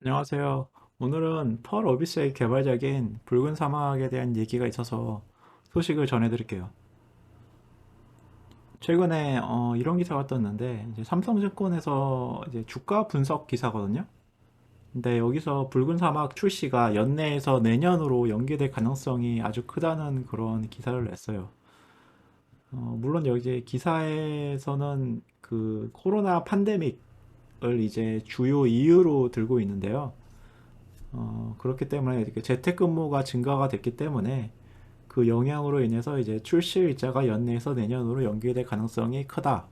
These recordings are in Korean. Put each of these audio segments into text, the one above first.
안녕하세요. 오늘은 펄 어비스의 개발자인 붉은 사막에 대한 얘기가 있어서 소식을 전해드릴게요. 최근에 어, 이런 기사가 떴는데 이제 삼성증권에서 이제 주가 분석 기사거든요. 근데 여기서 붉은 사막 출시가 연내에서 내년으로 연기될 가능성이 아주 크다는 그런 기사를 냈어요. 어, 물론 여기 기사에서는 그 코로나 팬데믹을 이제 주요 이유로 들고 있는데요. 어, 그렇기 때문에 재택근무가 증가가 됐기 때문에 그 영향으로 인해서 이제 출시 일자가 연내에서 내년으로 연기될 가능성이 크다.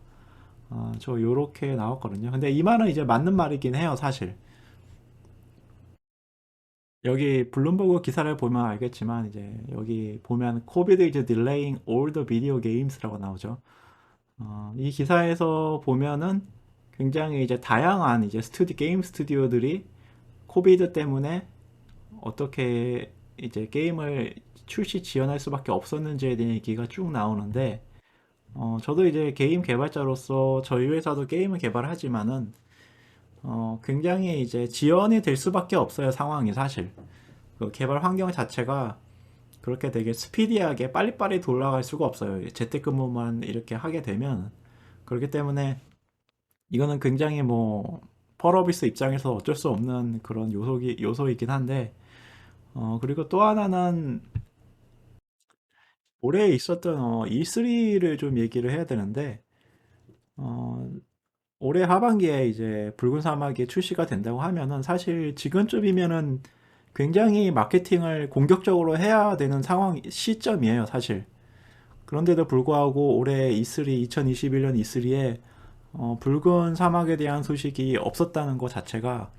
어, 저 요렇게 나왔거든요. 근데 이 말은 이제 맞는 말이긴 해요, 사실. 여기 블룸버그 기사를 보면 알겠지만 이제 여기 보면 is delaying all the video games라고 나오죠. 어, 이 기사에서 보면은 굉장히 이제 다양한 이제 스튜디 게임 스튜디오들이 코비드 때문에 어떻게 이제 게임을 출시 지연할 수밖에 없었는지에 대한 얘기가 쭉 나오는데 어, 저도 이제 게임 개발자로서 저희 회사도 게임을 개발하지만은 어, 굉장히 이제 지연이 될 수밖에 없어요 상황이 사실. 그 개발 환경 자체가 그렇게 되게 스피디하게 빨리빨리 돌아갈 수가 없어요. 재택근무만 이렇게 하게 되면 그렇기 때문에 이거는 굉장히 뭐 펄어비스 입장에서 어쩔 수 없는 그런 요소기, 요소이긴 한데 어, 그리고 또 하나는 올해 있었던 어, E3를 좀 얘기를 해야 되는데 어, 올해 하반기에 이제 붉은 사막이 출시가 된다고 하면은 사실 지금쯤이면은 굉장히 마케팅을 공격적으로 해야 되는 상황 시점이에요, 사실. 그런데도 불구하고 올해 E3 2021년 E3에 어, 붉은 사막에 대한 소식이 없었다는 것 자체가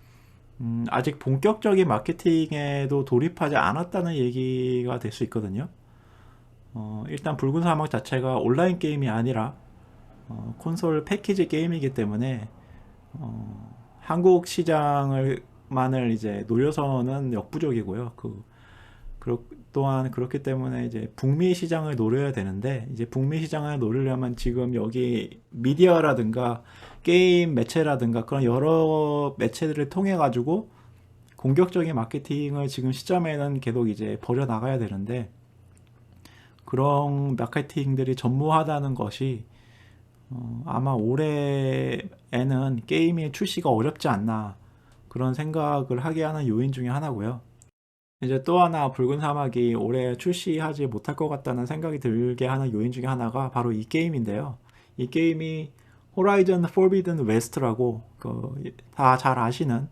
음, 아직 본격적인 마케팅에도 돌입하지 않았다는 얘기가 될 수 있거든요. 어, 일단 붉은 사막 자체가 온라인 게임이 아니라 어, 콘솔 패키지 게임이기 때문에 어, 한국 시장을 만을 이제 노려서는 역부족이고요. 그 그렇, 또한 그렇기 때문에 이제 북미 시장을 노려야 되는데 이제 북미 시장을 노리려면 지금 여기 미디어라든가 게임 매체라든가 그런 여러 매체들을 통해 가지고 공격적인 마케팅을 지금 시점에는 계속 이제 벌여 나가야 되는데 그런 마케팅들이 전무하다는 것이 어, 아마 올해에는 게임의 출시가 어렵지 않나 그런 생각을 하게 하는 요인 중에 하나고요. 이제 또 하나 붉은 사막이 올해 출시하지 못할 것 같다는 생각이 들게 하는 요인 중에 하나가 바로 이 게임인데요. 이 게임이 호라이즌 포비든 웨스트라고 그 다 잘 아시는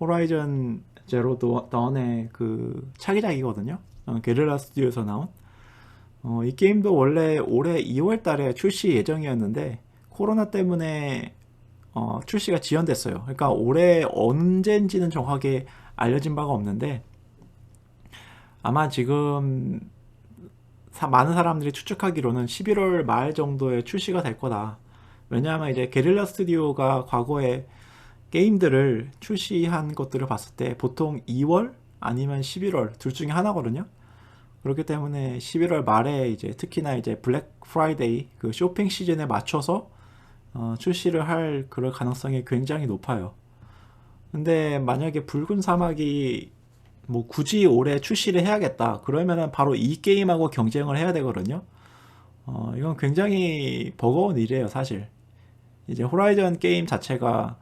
호라이즌 제로 던의 그 차기작이거든요. 어, 게릴라 스튜디오에서 나온 어, 이 게임도 원래 올해 2월 달에 출시 예정이었는데 코로나 때문에 어, 출시가 지연됐어요. 그러니까 올해 언제인지는 정확하게 알려진 바가 없는데 아마 지금 사- 많은 사람들이 추측하기로는 11월 말 정도에 출시가 될 거다. 왜냐하면 이제 게릴라 스튜디오가 과거에 게임들을 출시한 것들을 봤을 때 보통 2월 아니면 11월 둘 중에 하나거든요. 그렇기 때문에 11월 말에 이제 특히나 이제 블랙 프라이데이 그 쇼핑 시즌에 맞춰서 어, 출시를 할 그럴 가능성이 굉장히 높아요. 근데 만약에 붉은 사막이 뭐 굳이 올해 출시를 해야겠다. 그러면은 바로 이 게임하고 경쟁을 해야 되거든요. 어, 이건 굉장히 버거운 일이에요, 사실. 이제 호라이즌 게임 자체가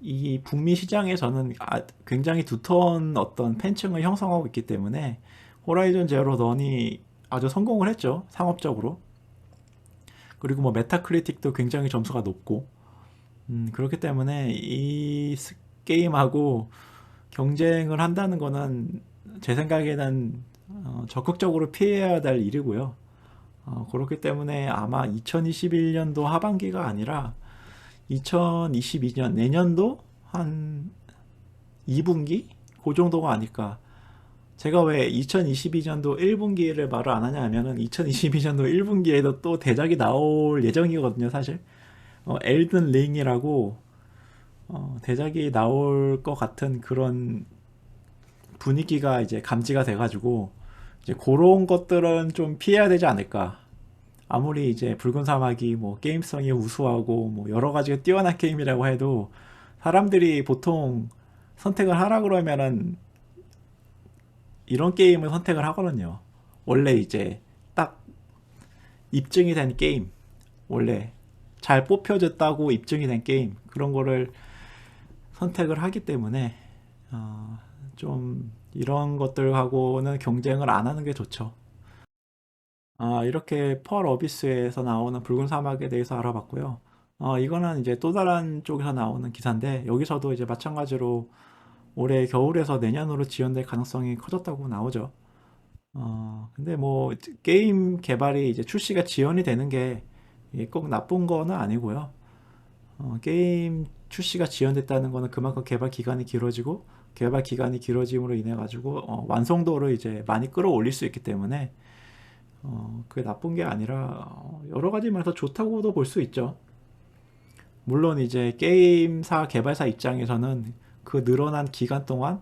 이 북미 시장에서는 아- 굉장히 두터운 어떤 팬층을 형성하고 있기 때문에 호라이즌 제로 던이 아주 성공을 했죠, 상업적으로. 그리고 뭐 메타크리틱도 굉장히 점수가 높고, 음, 그렇기 때문에 이 스- 게임하고 경쟁을 한다는 거는 제 생각에는 어, 적극적으로 피해야 될 일이고요. 어, 그렇기 때문에 아마 2021년도 하반기가 아니라 2022년 내년도 한 2분기 그 정도가 아닐까. 제가 왜 2022년도 1분기를 말을 안 하냐 하면은 2022년도 1분기에도 또 대작이 나올 예정이거든요, 사실. 어, 엘든 링이라고 어, 대작이 나올 것 같은 그런 분위기가 이제 감지가 돼가지고 이제 그런 것들은 좀 피해야 되지 않을까. 아무리 이제 붉은 사막이 뭐 게임성이 우수하고 뭐 여러 가지가 뛰어난 게임이라고 해도 사람들이 보통 선택을 하라 그러면은 이런 게임을 선택을 하거든요. 원래 이제 딱 입증이 된 게임, 원래 잘 뽑혀졌다고 입증이 된 게임 그런 거를 선택을 하기 때문에 어, 좀 이런 것들하고는 경쟁을 안 하는 게 좋죠. 아, 이렇게 펄 어비스에서 나오는 붉은 사막에 대해서 알아봤고요. 어, 이거는 이제 또 다른 쪽에서 나오는 기사인데 여기서도 이제 마찬가지로 올해 겨울에서 내년으로 지연될 가능성이 커졌다고 나오죠. 어, 근데 뭐 게임 개발이 이제 출시가 지연이 되는 게 꼭 나쁜 거는 아니고요. 어, 게임 출시가 지연됐다는 거는 그만큼 개발 기간이 길어지고 개발 기간이 길어짐으로 인해 가지고 어, 완성도를 이제 많이 끌어올릴 수 있기 때문에 어, 그게 나쁜 게 아니라 어, 여러 가지 면에서 좋다고도 볼 수 있죠. 물론 이제 게임사 개발사 입장에서는 그 늘어난 기간 동안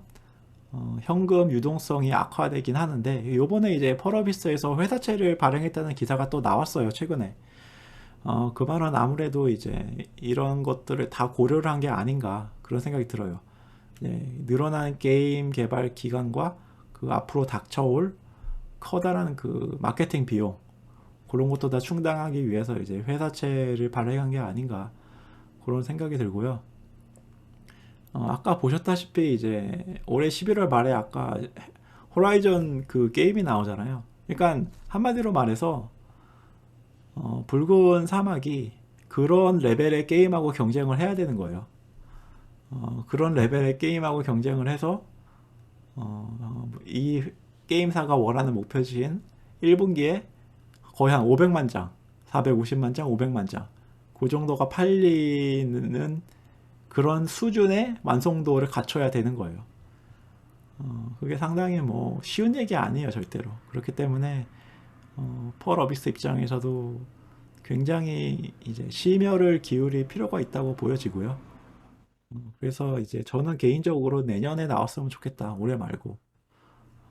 어, 현금 유동성이 악화되긴 하는데 요번에 이제 펄어비스에서 회사채를 발행했다는 기사가 또 나왔어요 최근에 어, 그 말은 아무래도 이제 이런 것들을 다 고려를 한 게 아닌가 그런 생각이 들어요 네, 늘어난 게임 개발 기간과 그 앞으로 닥쳐올 커다란 그 마케팅 비용 그런 것도 다 충당하기 위해서 이제 회사채를 발행한 게 아닌가 그런 생각이 들고요. 어, 아까 보셨다시피 이제 올해 11월 말에 아까 호라이즌 그 게임이 나오잖아요. 그러니까 한마디로 말해서 어, 붉은 사막이 그런 레벨의 게임하고 경쟁을 해야 되는 거예요. 어, 그런 레벨의 게임하고 경쟁을 해서 어, 이 게임사가 원하는 목표치인 1분기에 거의 한 500만 장, 450만 장, 500만 장. 그 정도가 팔리는 그런 수준의 완성도를 갖춰야 되는 거예요. 어, 그게 상당히 뭐 쉬운 얘기 아니에요, 절대로. 그렇기 때문에 어, 펄 어비스 입장에서도 굉장히 이제 심혈을 기울일 필요가 있다고 보여지고요. 어, 그래서 이제 저는 개인적으로 내년에 나왔으면 좋겠다. 올해 말고.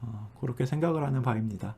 어, 그렇게 생각을 하는 바입니다.